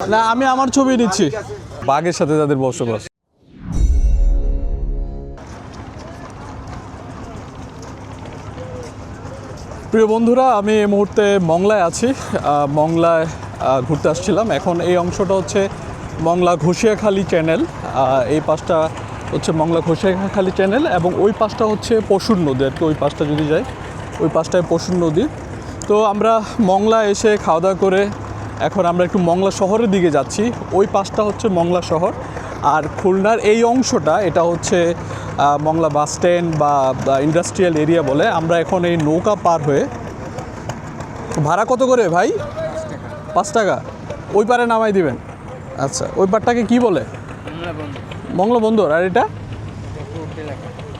না আমি আমার ছবি নিচ্ছি। বাঘের সাথে তাদের বসবাস। প্রিয় বন্ধুরা আমি এই মুহূর্তে মংলায় আছি। মংলায় ঘুরতে আসছিলাম। এখন এই অংশটা হচ্ছে মংলা ঘষিয়াখালী চ্যানেল এই পাশটা হচ্ছে মংলা ঘষিয়াখালী চ্যানেল এবং ওই পাশটা হচ্ছে পশুর নদী। আর কি ওই পাশটা যদি যাই ওই পাশটায় পশুর নদী। তো আমরা মংলা এসে খাওয়া দাওয়া করে এখন আমরা একটু মংলা শহরের দিকে যাচ্ছি। ওই পাশটা হচ্ছে মংলা শহর। আর খুলনার এই অংশটা এটা হচ্ছে মংলা বাস স্ট্যান্ড বা ইন্ডাস্ট্রিয়াল এরিয়া বলে। আমরা এখন এই নৌকা পার হয়ে ভাড়া কত করে ভাই? পাঁচ টাকা। ওই পারে নামাই দিবেন। আচ্ছা ওই পারটাকে কি বলে? মংলা বন্দর। আর এটা?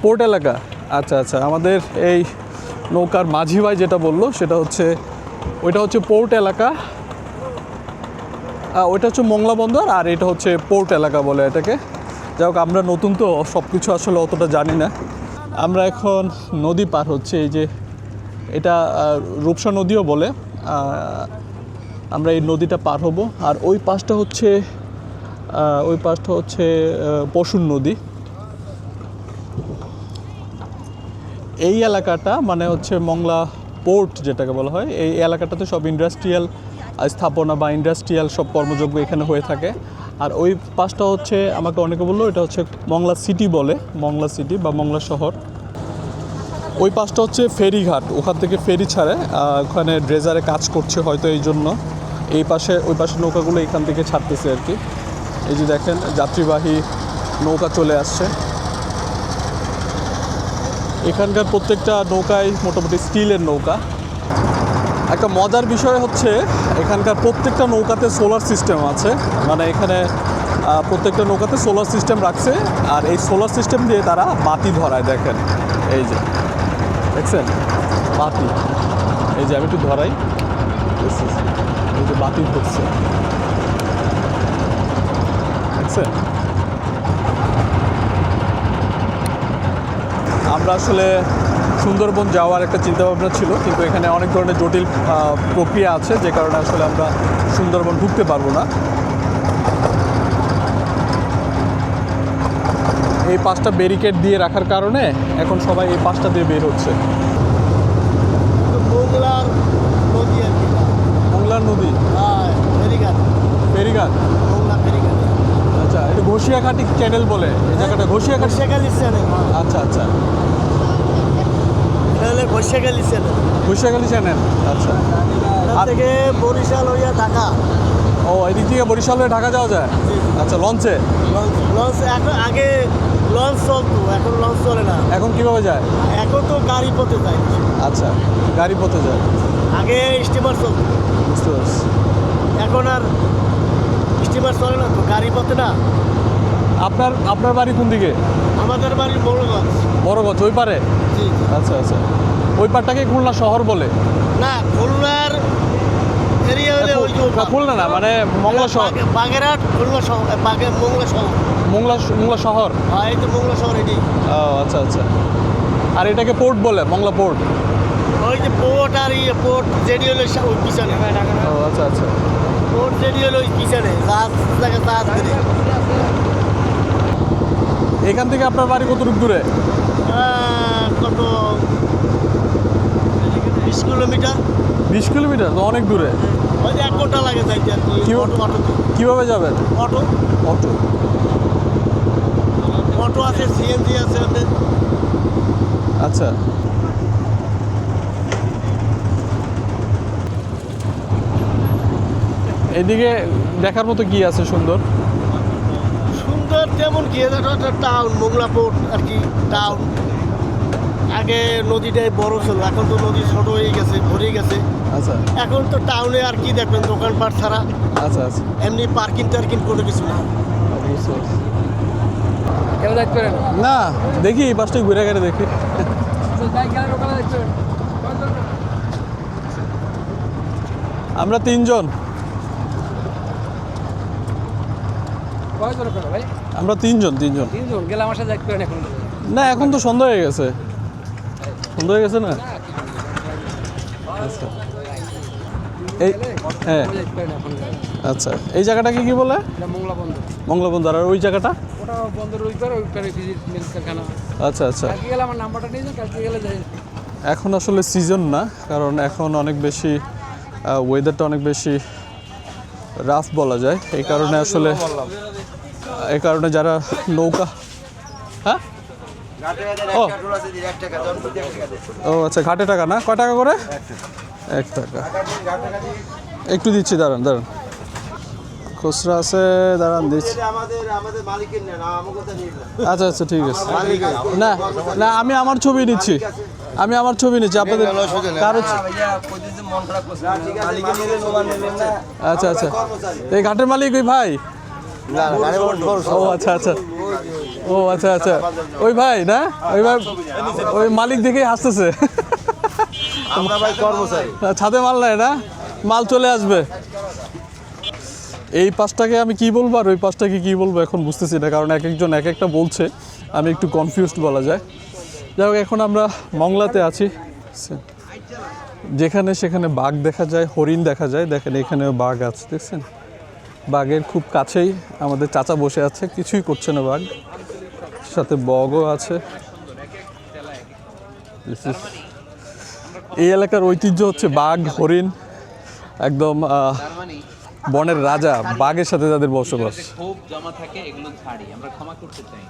পোর্ট এলাকা। আচ্ছা আচ্ছা আমাদের এই নৌকার মাঝি ভাই যেটা বলল সেটা হচ্ছে ওইটা হচ্ছে পোর্ট এলাকা। ওইটা হচ্ছে মংলা বন্দর আর এটা হচ্ছে পোর্ট এলাকা বলে এটাকে। যাই আমরা নতুন তো সব কিছু আসলে অতটা জানি না। আমরা এখন নদী পার হচ্ছে, এই যে এটা রূপসা নদীও বলে। আমরা এই নদীটা পার হব। আর ওই পাশটা হচ্ছে ওই পাশটা হচ্ছে পশুর নদী। এই এলাকাটা মানে হচ্ছে মংলা পোর্ট যেটাকে বলা হয়, এই এলাকাটাতে সব ইন্ডাস্ট্রিয়াল স্থাপনা বা ইন্ডাস্ট্রিয়াল সব কর্মযোগ্য এখানে হয়ে থাকে। আর ওই পাশটা হচ্ছে আমাকে অনেকে বলল, এটা হচ্ছে মংলা সিটি বলে, মংলা সিটি বা মংলা শহর। ওই পাশটা হচ্ছে ফেরিঘাট, ওখান থেকে ফেরি ছাড়ে ওখানে ড্রেজারে কাজ করছে হয়তো এই জন্য। এই পাশে, ওই পাশে নৌকাগুলো এখান থেকে ছাড়তেছে আর কি। এই যে দেখেন, যাত্রীবাহী নৌকা চলে আসছে। এখানকার প্রত্যেকটা নৌকাই মোটামুটি স্টিলের নৌকা। একটা মজার বিষয় হচ্ছে, এখানকার প্রত্যেকটা নৌকাতে সোলার সিস্টেম আছে। মানে এখানে প্রত্যেকটা নৌকাতে সোলার সিস্টেম রাখছে, আর এই সোলার সিস্টেম দিয়ে তারা বাতি ধরায়, দেখেন। এই যে, দেখছেন? বাতি। এই যে, আমি একটু ধরাই। এই যে বাতি ধরছে। দেখছেন? আমরা আসলে সুন্দরবন যাওয়ার একটা চিন্তাভাবনা ছিল, কিন্তু এখানে অনেক ধরনের জটিল প্রক্রিয়া আছে, যে কারণে আসলে আমরা সুন্দরবন ঢুকতে পারব না। এই পাঁচটা ব্যারিকেড দিয়ে রাখার কারণে এখন সবাই এই পাঁচটা দিয়ে বের হচ্ছে মোগলার নদী আর কি মংলার নদী হ্যাঁ ফেরিঘাট ফেরিঘাট মোগলা ফেরিঘাট আচ্ছা ঘষিয়াঘাটি চ্যানেল বলে? এই জায়গাটা ঘষিয়াঘাটি? ঘষিয়াখালী চ্যানেল আচ্ছা আচ্ছা। এটা হলে ঘষিয়াখালী চ্যানেল ঘষিয়াখালী চ্যানেল আচ্ছা আর- থেকে বরিশাল হইয়া ঢাকা। ও এদিক থেকে বরিশাল হয়ে ঢাকা যাওয়া যায়? আচ্ছা লঞ্চে? লঞ্চ লঞ্চ এখন আগে লঞ্চ চলতো এখন লঞ্চ চলে না। এখন কীভাবে যায়? এখন তো গাড়ি পথে যায়। আচ্ছা গাড়ি পথে যায়। আগে স্টিমার চলতো। বুঝতে পারছি। এখন আর স্টিমার চলে না তো গাড়ি পথে না। আপনার আপনার বাড়ি কোন দিকে? আমাদের বাড়ি বড়গঞ্জ। বড় গছ ওই পারে। আচ্ছা আচ্ছা। ওই পারটাকে খুলনা শহর বলে? না খুলনার এরিয়া হলে ওই খুলনা না মানে মংলা শহর। বাগে- বাগেরহাট খুলনা শহর মোংলা শহর। মোংলা মোংলা শহর? হ্যাঁ এই তো মোংলা শহর এটি। ও আচ্ছা আচ্ছা। আর এটাকে পোর্ট বলে মংলা পোর্ট? ওই যে পোর্ট আর ইয়ে পোর্ট যেটি হলো ওই পিছনে। ও আচ্ছা আচ্ছা। পোর্ট যেটি হলো ওই পিছনে জাহাজ লাগে জাহাজ এখান থেকে আপনার বাড়ি কতটুকু দূরে? কত? বিশ কিলোমিটার। বিশ কিলোমিটার তো অনেক দূরে। ওই এক ঘণ্টা লাগে যাইতে কীভাবে যাবেন? অটো। অটো। অটো আছে সিএনজি আছে আচ্ছা। এদিকে দেখার মতো কি আছে সুন্দর? তেমন কি একটা টাউন মোংলা পোর্ট আর কি টাউন আগে নদীটাই বড় ছিল এখন তো নদী ছোট হয়ে গেছে ভরে গেছে। আচ্ছা। এখন তো টাউনে আর কি দেখবেন দোকানপাট ছাড়া। আচ্ছা আচ্ছা। এমনি পার্কিং টার্কিং কোনো কিছু না। দেখতে পারেন না দেখি এই ঘুরে গেলে দেখি। আমরা তিনজন। কয়জন ভাই? আমরা তিনজন তিনজন। তিনজন গেলে আমার সাথে পারেন এখন না এখন তো সন্ধ্যা হয়ে গেছে। সন্ধ্যা হয়ে গেছে না? আচ্ছা। এই হ্যাঁ। আচ্ছা এই জায়গাটাকে কি বলে? মংলা বন্দর। আর ওই জায়গাটা? আচ্ছা আচ্ছা। এখন আসলে সিজন না কারণ এখন অনেক বেশি ওয়েদারটা অনেক বেশি রাফ বলা যায়। এই কারণে আসলে এই কারণে যারা নৌকা হ্যাঁ? ও। ও আচ্ছা ঘাটে টাকা না? কয় টাকা করে? এক টাকা। একটু দিচ্ছি, দাঁড়ান দাঁড়ান। খুচরা আছে, দাঁড়ান, দিচ্ছি। আচ্ছা আচ্ছা ঠিক আছে। না না, আমি আমার ছবি নিচ্ছি। আমি আমার ছবি নিচ্ছি, আপনাদের কারও আচ্ছা আচ্ছা। এই ঘাটের মালিক ওই ভাই? ও আচ্ছা আচ্ছা। ও আচ্ছা আচ্ছা। ওই ভাই না? ওই ভাই ওই মালিক দেখেই হাসতেছে। ছাদে মাল নাই না? মাল চলে আসবে। এই পাঁচটাকে আমি কি বলব আর ওই পাঁচটাকে কি বলব এখন বুঝতেছি না কারণ এক একজন এক একটা বলছে। আমি একটু কনফিউজড বলা যায়। যাই হোক এখন আমরা মংলাতে আছি। যেখানে সেখানে বাঘ দেখা যায় হরিণ দেখা যায়। দেখেন এখানেও বাঘ আছে দেখছেন? বাঘের খুব কাছেই আমাদের চাচা বসে আছে, কিছুই করছে না বাঘ। সাথে বগও আছে। এই এলাকার ঐতিহ্য হচ্ছে বাঘ, হরিণ, একদম বনের রাজা, বাঘের সাথে তাদের বসবাস। জমা থাকে, এগুলো ছাড়ি। আমরা ক্ষমা করতে চাই।